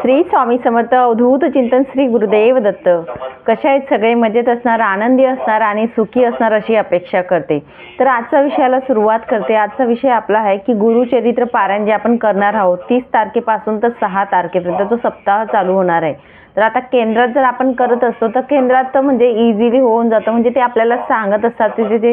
श्री स्वामी समर्थ अवधूत चिंतन श्री गुरुदेव दत्त. कशा आहेत सगळे? मजेत असणार आनंदी असणार आणि सुखी असणार अशी अपेक्षा करते. तर आजचा विषयाला सुरुवात करते. आजचा विषय आपला आहे की गुरुचरित्र पारायण जे आपण करणार आहोत तीस तारखेपासून तर सहा तारखेपर्यंत तो सप्ताह चालू होणार आहे. तर आता केंद्रात जर आपण करत असतो तर केंद्रात तर म्हणजे इझिली होऊन जातं. म्हणजे ते आपल्याला सांगत असतात तिथे ते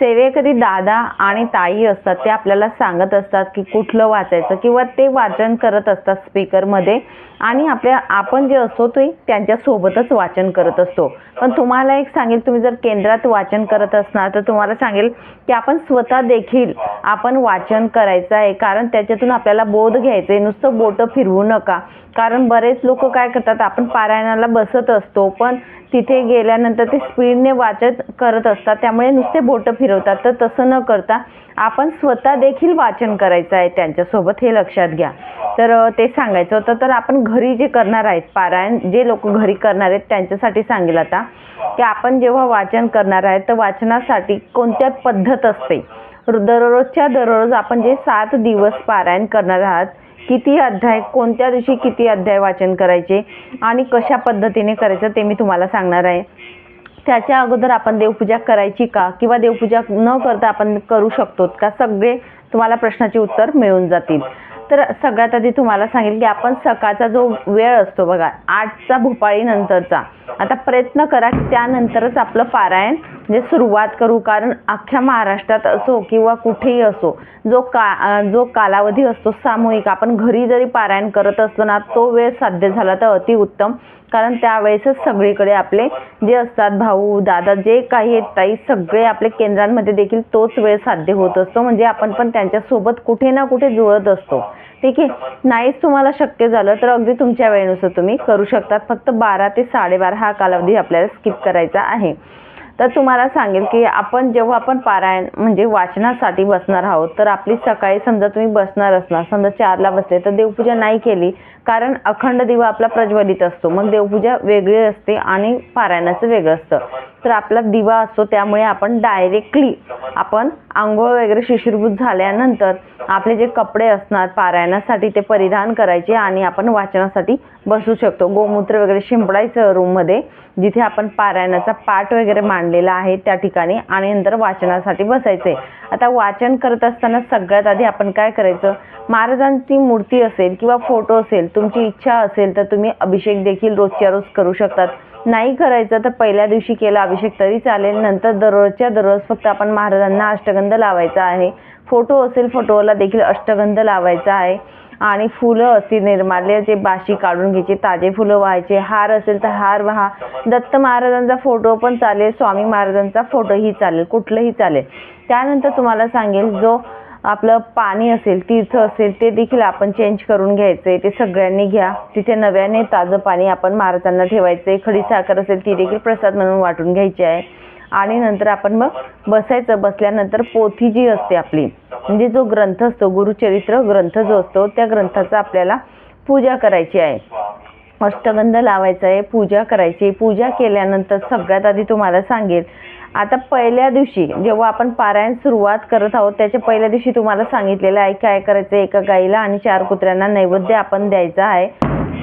सेवेकरी दादा आणि ताई असतात ते आपल्याला सांगत असतात की कुठलं वाचायचं किंवा ते वाचन करत असतात स्पीकरमध्ये. आणि आपल्या आपण जे असतो ते त्यांच्यासोबतच वाचन करत असतो. पण तुम्हाला एक सांगेल तुम्ही जर केंद्रात वाचन करत असणार तर तुम्हाला सांगेल की आपण स्वतः देखील आपण वाचन करायचं आहे. कारण त्याच्यातून आपल्याला बोध घ्यायचं आहे नुसतं बोटं फिरवू नका. कारण बरेच लोक काय करतात आपण पारायणाला बसत असतो पण तिथे गेल्यानंतर ते स्पीडने वाचत करत असतात त्यामुळे नुसते बोटं फिरवतात. तर तसं न करता आपण स्वतः देखील वाचन करायचं आहे त्यांच्यासोबत हे लक्षात घ्या. तर ते सांगायचं होतं तर आपण घरी जे करणार आहेत पारायण जे लोक घरी करणार आहेत त्यांच्यासाठी सांगेल आता की आपण जेव्हा वाचन करणार आहे तर वाचनासाठी कोणत्या पद्धत असते? दररोजच्या दररोज आपण जे सात दिवस पारायण करणार आहात किती अध्याय कोणत्या दिवशी किती अध्याय वाचन करायचे आणि कशा पद्धतीने करायचं ते मी तुम्हाला सांगणार आहे. त्याच्या अगोदर आपण देवपूजा करायची का किंवा देवपूजा न करता आपण करू शकतो का सगळे तुम्हाला प्रश्नाचे उत्तर मिळून जातील. तर सगळ्यात आधी तुम्हाला सांगेल की आपण सकाळचा जो वेळ असतो बघा आठचा भोपाळीनंतरचा. आता प्रयत्न करा की त्यानंतरच आपलं पारायण म्हणजे सुरुवात करू. कारण अख्ख्या महाराष्ट्रात असो किंवा कुठेही असो जो का जो कालावधी असतो सामूहिक आपण घरी जरी पारायण करत असलो ना तो वेळ साध्य झाला तर अतिउत्तम कारण त्यावेळेसच सगळीकडे आपले जे असतात भाऊ दादा जे काही आहेत ताई सगळे आपले केंद्रांमध्ये देखील तोच वेळ साध्य होत असतो. म्हणजे आपण पण त्यांच्यासोबत कुठे ना कुठे जुळत असतो. ठीक आहे? नाहीच तुम्हाला शक्य झालं तर अगदी तुमच्या वेळेनुसार तुम्ही करू शकतात. फक्त बारा ते साडेबारा हा कालावधी आपल्याला स्किप करायचा आहे. तर तुम्हाला सांगेल की आपण जेव्हा आपण पारायण म्हणजे वाचनासाठी बसणार आहोत तर आपली सकाळी समजा तुम्ही बसणार असणार समजा चारला बसले तर देवपूजा नाही केली कारण अखंड दिवा आपला प्रज्वलित असतो. मग देवपूजा वेगळी असते आणि पारायणाचं वेगळं असतं. तर आपला दिवा असतो त्यामुळे आपण डायरेक्टली आपण आंघोळ वगैरे शिशिरभूत झाल्यानंतर आपले जे कपडे असणार पारायणासाठी ते परिधान करायचे आणि आपण वाचनासाठी बसू शकतो. गोमूत्र वगैरे शिंपडायचं रूममध्ये जिथे आपण पारायणाचा पाठ वगैरे मांडलेला आहे त्या ठिकाणी आणि नंतर वाचनासाठी बसायचे. आता वाचन करत असताना सगळ्यात आधी आपण काय करायचं? महाराजांची मूर्ती असेल किंवा फोटो असेल तुमची इच्छा असेल तर तुम्ही अभिषेक देखील रोजच्या रोज करू शकतात. नाही करायचं तर पहिल्या दिवशी केला अभिषेक तरी चालेल. नंतर दररोजच्या दररोज फक्त आपण महाराजांना अष्टगंध लावायचा आहे. फोटो असेल फोटोला देखील अष्टगंध लावायचा आहे. आणि फुलं असतील निर्माल्य जे बाशी काढून घ्यायचे ताजे फुलं व्हायचे हार असेल तर हार व्हा. दत्त महाराजांचा फोटो पण चालेल स्वामी महाराजांचा फोटोही चालेल कुठलंही चालेल. त्यानंतर तुम्हाला सांगेल जो आपलं पाणी असेल तीर्थ असेल ते देखील आपण चेंज करून घ्यायचं आहे ते सगळ्यांनी घ्या. तिथे नव्याने ताजं पाणी आपण महाराजांना ठेवायचे खडी साखर असेल ती देखील प्रसाद म्हणून वाटून घ्यायची आहे. आणि नंतर आपण मग बसायचं. बसल्यानंतर पोथी जी असते आपली म्हणजे जो ग्रंथ असतो गुरुचरित्र ग्रंथ जो असतो त्या ग्रंथाचा आपल्याला पूजा करायची आहे. अष्टगंध लावायचा आहे पूजा करायची पूजा केल्यानंतर सगळ्यात आधी तुम्हाला सांगेल आता पहिल्या दिवशी जेव्हा आपण पारायण सुरुवात करत आहोत त्याच्या पहिल्या दिवशी तुम्हाला सांगितलेलं आहे काय करायचं एका गाईला आणि चार कुत्र्यांना नैवेद्य आपण द्यायचा आहे.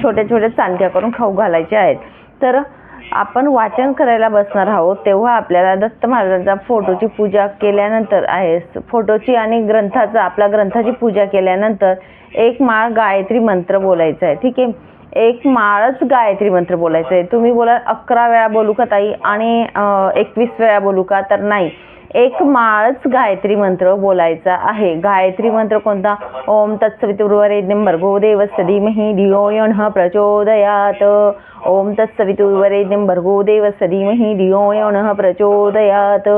छोट्या छोट्या चांदक्या करून खाऊ घालायच्या आहेत. तर आपण वाचन करायला बसणार आहोत तेव्हा आपल्याला दत्त महाराजांचा फोटोची पूजा केल्यानंतर आहे. फोटोची आणि ग्रंथाचा आपल्या ग्रंथाची पूजा केल्यानंतर एक माळ गायत्री मंत्र बोलायचा आहे. ठीक आहे? एक माळच गायत्री मंत्र बोलायचं आहे तुम्ही बोला अकरा वेळा बोलू का ताई? आणि एकवीस वेळा बोलू का? तर नाही. एक माळच गायत्री मंत्र बोलायचा आहे. गायत्री मंत्र कोणता? ओम तत्सवितुर्वरेण्यं भर्गो देवस्य धीमहि धियो यो नः प्रचोदयात. ओम तत्सवितुर्वरेण्यं भर्गो देवस्य धीमहि धियो यो नः प्रचोदयात.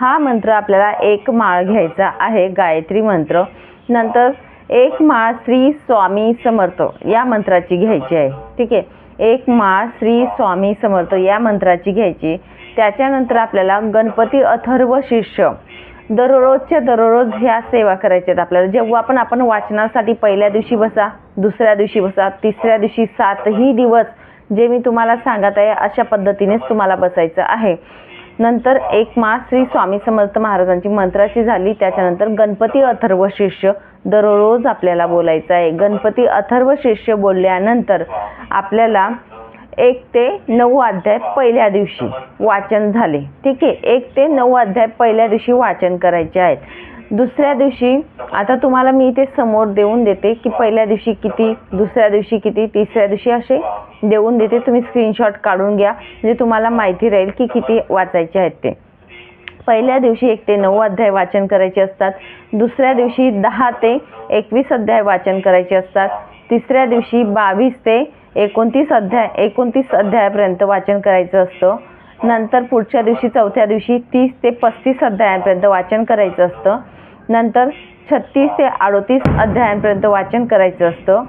हा मंत्र आपल्याला एक माळ घ्यायचा आहे गायत्री मंत्र. नंतर एक माळ श्री स्वामी समर्थ या मंत्राची घ्यायची आहे. ठीक आहे? एक माळ श्री स्वामी समर्थ या मंत्राची घ्यायची. त्याच्यानंतर आपल्याला गणपती अथर्व शिष्य. दररोजच्या दररोज ह्या सेवा करायच्या आहेत आपल्याला. जेव्हा पण आपण वाचनासाठी पहिल्या दिवशी बसा दुसऱ्या दिवशी बसा तिसऱ्या दिवशी सातही दिवस जे मी तुम्हाला सांगत आहे अशा पद्धतीनेच तुम्हाला बसायचं आहे. नंतर एक मास श्री स्वामी समर्थ महाराजांची मंत्राची झाली. त्याच्यानंतर गणपती अथर्व शिष्य दररोज आपल्याला बोलायचं आहे. गणपती अथर्व शिष्य बोलल्यानंतर आपल्याला एक ते नऊ अध्याय पहिल्या दिवशी वाचन झाले. ठीक आहे? एक ते नऊ अध्याय पहिल्या दिवशी वाचन करायचे आहेत. दुसऱ्या दिवशी आता तुम्हाला मी इथे समोर देऊन देते की पहिल्या दिवशी किती दुसऱ्या दिवशी किती तिसऱ्या दिवशी असे देऊन देते. तुम्ही स्क्रीनशॉट काढून घ्या. म्हणजे तुम्हाला माहिती राहील की किती वाचायचे आहेत ते. पहिल्या दिवशी एक ते नऊ अध्याय वाचन करायचे असतात. दुसऱ्या दिवशी दहा ते एकवीस अध्याय वाचन करायचे असतात. तिसऱ्या दिवशी बावीस ते एकोणतीस अध्याय एकोणतीस अध्यायापर्यंत वाचन करायचं असतं. नंतर पुढच्या दिवशी चौथ्या दिवशी तीस ते पस्तीस अध्यायापर्यंत वाचन करायचं असतं. नंतर छत्तीस ते अडोतीस अध्यायांपर्यंत वाचन करायचं असतं.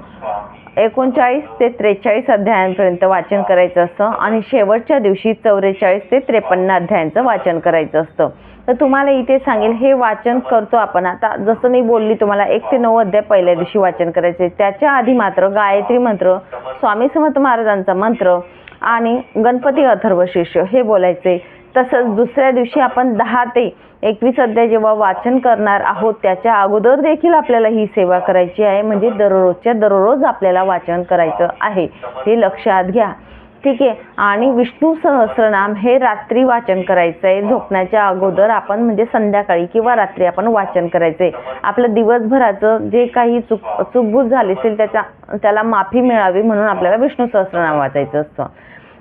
एकोणचाळीस ते त्रेचाळीस अध्यायांपर्यंत वाचन करायचं असतं. आणि शेवटच्या दिवशी चौवेचाळीस ते त्रेपन्न अध्यायांचं वाचन करायचं असतं. तर तुम्हाला इथे सांगेल हे वाचन करतो आपण आता. जसं मी बोलली तुम्हाला एक ते नऊ अध्याय पहिल्या दिवशी वाचन करायचे. त्याच्या आधी मात्र गायत्री मंत्र स्वामी समर्थ महाराजांचा मंत्र आणि गणपती अथर्व शिष्य हे बोलायचे. तसंच दुसऱ्या दिवशी आपण दहा ते एकवीस अध्याय जेव्हा वाचन करणार आहोत त्याच्या अगोदर देखील आपल्याला ही सेवा करायची आहे. म्हणजे दररोजच्या दररोज आपल्याला वाचन करायचं आहे. हे लक्षात घ्या. ठीक आहे? आणि विष्णू सहस्रनाम हे रात्री वाचन करायचं आहे झोपण्याच्या अगोदर आपण म्हणजे संध्याकाळी किंवा रात्री आपण वाचन करायचं आहे आपलं दिवसभराचं जे काही चूक चूकभूत झाली असेल त्याच्या त्याला माफी मिळावी म्हणून आपल्याला विष्णू सहस्रनाम वाचायचं असतं.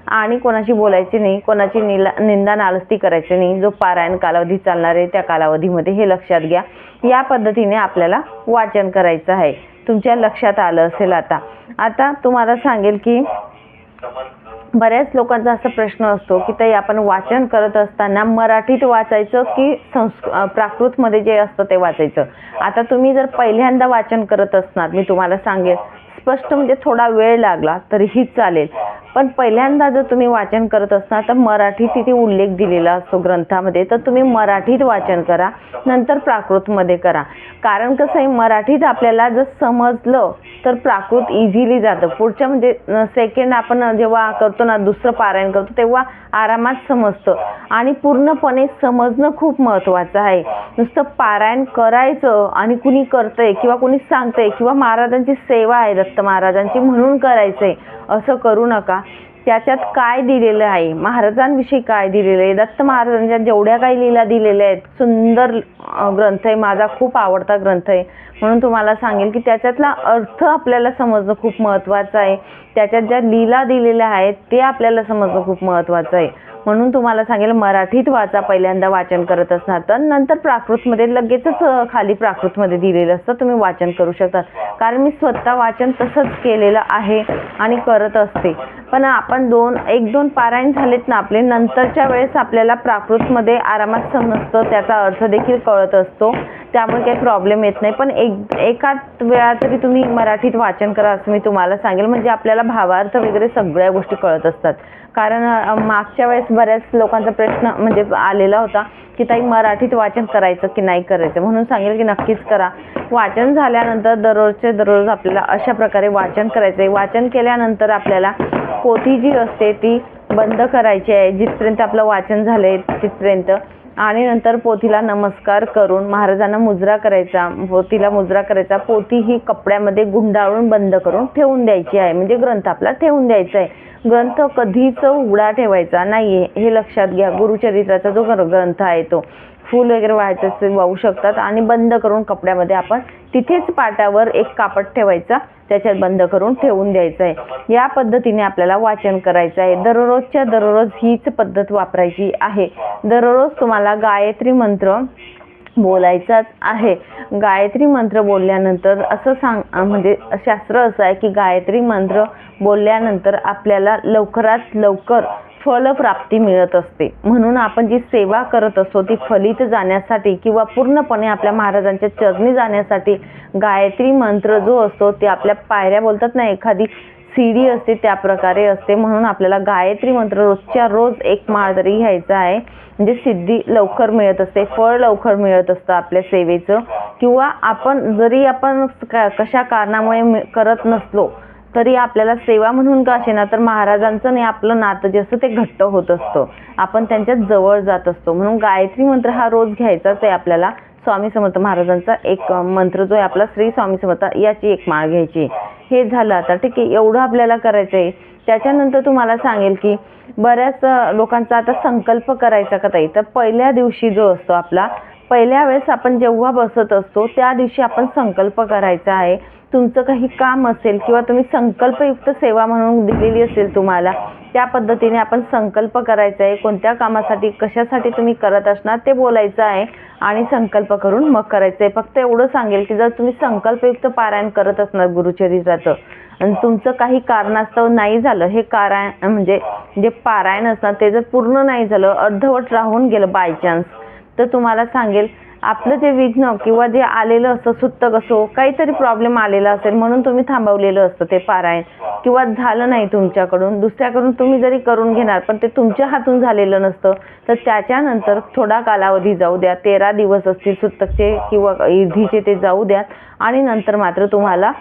आणि कोणाशी बोलायचे नाही कोणाची निला निंदा नालस्ती करायची नाही जो पारायण कालावधी चालणार आहे त्या कालावधीमध्ये हे लक्षात घ्या. या पद्धतीने आपल्याला वाचन करायचं आहे. तुमच्या लक्षात आलं असेल आता. आता तुम्हाला सांगेल की बऱ्याच लोकांचा असा प्रश्न असतो की ताई आपण वाचन करत असताना मराठीत वाचायचं की संस्क प्राकृतमध्ये जे असतं ते वाचायचं? आता तुम्ही जर पहिल्यांदा वाचन करत असणार मी तुम्हाला सांगेल स्पष्ट म्हणजे थोडा वेळ लागला तरीही चालेल. पण पहिल्यांदा जर तुम्ही वाचन करत असता तर मराठी तिथे उल्लेख दिलेला असतो ग्रंथामध्ये. तर तुम्ही मराठीत वाचन करा नंतर प्राकृतमध्ये करा. कारण कसं आहे मराठीत आपल्याला जर समजलं तर प्राकृत इझिली जातं. पुढच्या म्हणजे सेकंड आपण जेव्हा करतो ना दुसरं पारायण करतो तेव्हा आरामात समजतं. आणि पूर्णपणे समजणं खूप महत्त्वाचं आहे. नुसतं पारायण करायचं आणि कुणी करतंय किंवा कुणी सांगतंय किंवा महाराजांची सेवा आहे दत्त महाराजांची म्हणून करायचंय असं करू नका. त्याच्यात काय दिलेलं आहे? महाराजांविषयी काय दिलेलं आहे? दत्त महाराजांच्या जेवढ्या काही लीला दिलेल्या आहेत सुंदर ग्रंथ आहे. माझा खूप आवडता ग्रंथ आहे. म्हणून तुम्हाला सांगेल की त्याच्यातला अर्थ आपल्याला समजणं खूप महत्त्वाचं आहे. त्याच्यात ज्या लीला दिलेल्या आहेत ते आपल्याला समजणं खूप महत्त्वाचं आहे. म्हणून तुम्हाला सांगेल मराठीत वाचा पहिल्यांदा वाचन करत असणार. तर नंतर प्राकृतमध्ये लगेचच खाली प्राकृतमध्ये दिलेलं असतं तुम्ही वाचन करू शकता कारण मी स्वतः वाचन तसंच केलेलं आहे आणि करत असते. पण आपण दोन एक दोन पारायण झालेत ना आपले नंतरच्या वेळेस आपल्याला प्राकृतमध्ये आरामात समजतं त्याचा अर्थ देखील कळत असतो. त्यामुळे काही प्रॉब्लेम येत नाही. पण एक एकाच वेळा तरी तुम्ही मराठीत वाचन करा असं मी तुम्हाला सांगेल. म्हणजे आपल्याला भावार्थ वगैरे सगळ्या गोष्टी कळत असतात. कारण मागच्या वेळेस बऱ्याच लोकांचा प्रश्न म्हणजे आलेला होता की ताई मराठीत वाचन करायचं की नाही करायचं? म्हणून सांगेल की नक्कीच करा. वाचन झाल्यानंतर दररोजचे दररोज आपल्याला अशा प्रकारे वाचन करायचं आहे वाचन केल्यानंतर आपल्याला पोथी जी असते ती बंद करायची आहे. जिथपर्यंत आपलं वाचन झालं आहे तिथपर्यंत आणि नंतर पोथीला नमस्कार करून महाराजांना मुजरा करायचा पोथीला मुजरा करायचा. पोथी ही कपड्यामध्ये गुंडाळून बंद करून ठेवून द्यायची आहे. म्हणजे ग्रंथ आपला ठेवून द्यायचा आहे. ग्रंथ कधीच उघडा ठेवायचा नाही हे लक्षात घ्या. गुरुचरित्राचा जो ग्रंथ आहे तो. फूल वगैरे व्हायचं असेल वाहू शकतात आणि बंद करून कपड्यामध्ये आपण तिथेच पाटावर एक कापड ठेवायचा त्याच्यात बंद करून ठेवून द्यायचं आहे. या पद्धतीने आपल्याला वाचन करायचं आहे. दररोजच्या दररोज हीच पद्धत वापरायची आहे. दररोज तुम्हाला गायत्री मंत्र बोलायचाच आहे. गायत्री मंत्र बोलल्यानंतर असं सांग म्हणजे शास्त्र असं आहे की गायत्री मंत्र बोलल्यानंतर आपल्याला लवकरात लवकर फलप्राप्ती मिळत असते. म्हणून आपण जी सेवा करत असतो ती फलित जाण्यासाठी किंवा पूर्णपणे आपल्या महाराजांच्या चरणी जाण्यासाठी गायत्री मंत्र जो असतो ते आपल्या पायऱ्या बोलतात ना एखादी सीडी असते त्या प्रकारे असते. म्हणून आपल्याला गायत्री मंत्र रोजच्या रोज एक माळ तरी घ्यायचा आहे. म्हणजे सिद्धी लवकर मिळत असते फळ लवकर मिळत असतं आपल्या सेवेचं. किंवा आपण जरी आपण क- कशा कारणामुळे करत नसलो तरी आपल्याला सेवा म्हणून का असेना तर महाराजांचं नाही आपलं नातं जे असतं ते घट्ट होत असतं. आपण त्यांच्या जवळ जात असतो. म्हणून गायत्री मंत्र हा रोज घ्यायचाच आहे आपल्याला. स्वामी समर्थ महाराजांचा एक मंत्र जो आहे आपला श्री स्वामी समर्थ याची एक माळ घ्यायची आहे. हे झालं आता ठीक आहे एवढं आपल्याला करायचं आहे. त्याच्यानंतर तुम्हाला सांगेल की बऱ्याच लोकांचा आता संकल्प करायचा का ताई? तर पहिल्या दिवशी जो असतो आपला पहिल्या वेळेस आपण जेव्हा बसत असतो त्या दिवशी आपण संकल्प करायचा आहे. तुमचं काही काम असेल किंवा तुम्ही संकल्पयुक्त सेवा म्हणून दिलेली असेल तुम्हाला त्या पद्धतीने आपण संकल्प करायचा आहे. कोणत्या कामासाठी कशासाठी तुम्ही करत असणार ते बोलायचं आहे आणि संकल्प करून मग करायचं आहे फक्त एवढं सांगेल की जर तुम्ही संकल्पयुक्त पारायण करत असणार गुरुचरित्राचं आणि तुमचं काही कारणास्तव नाही झालं हे कारायण म्हणजे जे पारायण असणार ते जर पूर्ण नाही झालं अर्धवट राहून गेलं बाय चान्स तर तुम्हाला सांगेल आपलं जे विघ्न किंवा जे आलेलं असतं सुत्तक असो काहीतरी प्रॉब्लेम आलेला असेल म्हणून तुम्ही थांबवलेलं असतं ते पारायण. किंवा झालं नाही तुमच्याकडून दुसऱ्याकडून तुम्ही जरी करून घेणार पण ते तुमच्या हातून झालेलं नसतं तर त्याच्यानंतर थोडा कालावधी जाऊ द्या. तेरा दिवस असतील सुत्तकचे किंवा ईधीचे ते जाऊ द्या आणि नंतर मात्र तुम्हाला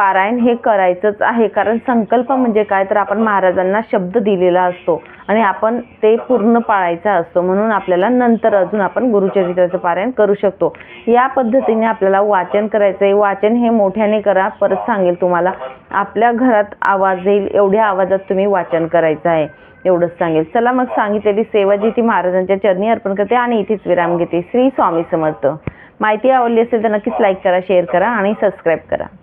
पारायण हे करायचंच आहे. कारण संकल्प म्हणजे काय? तर आपण महाराजांना शब्द दिलेला असतो आणि आपण ते पूर्ण पाळायचा असतो. म्हणून आपल्याला नंतर अजून आपण गुरुचरित्राचं पारायण करू शकतो. या पद्धतीने आपल्याला वाचन करायचं आहे. वाचन हे मोठ्याने करा. परत सांगेल तुम्हाला आपल्या घरात आवाज येईल. एवढ्या आवाजात तुम्ही वाचन करायचं आहे. एवढंच सांगेल. चला मग सांगितलेली सेवा जी ती महाराजांच्या चरणी अर्पण करते आणि इथेच विराम घेते. श्री स्वामी समर्थ. माहिती आवडली असेल तर नक्कीच लाईक करा शेअर करा आणि सबस्क्राईब करा.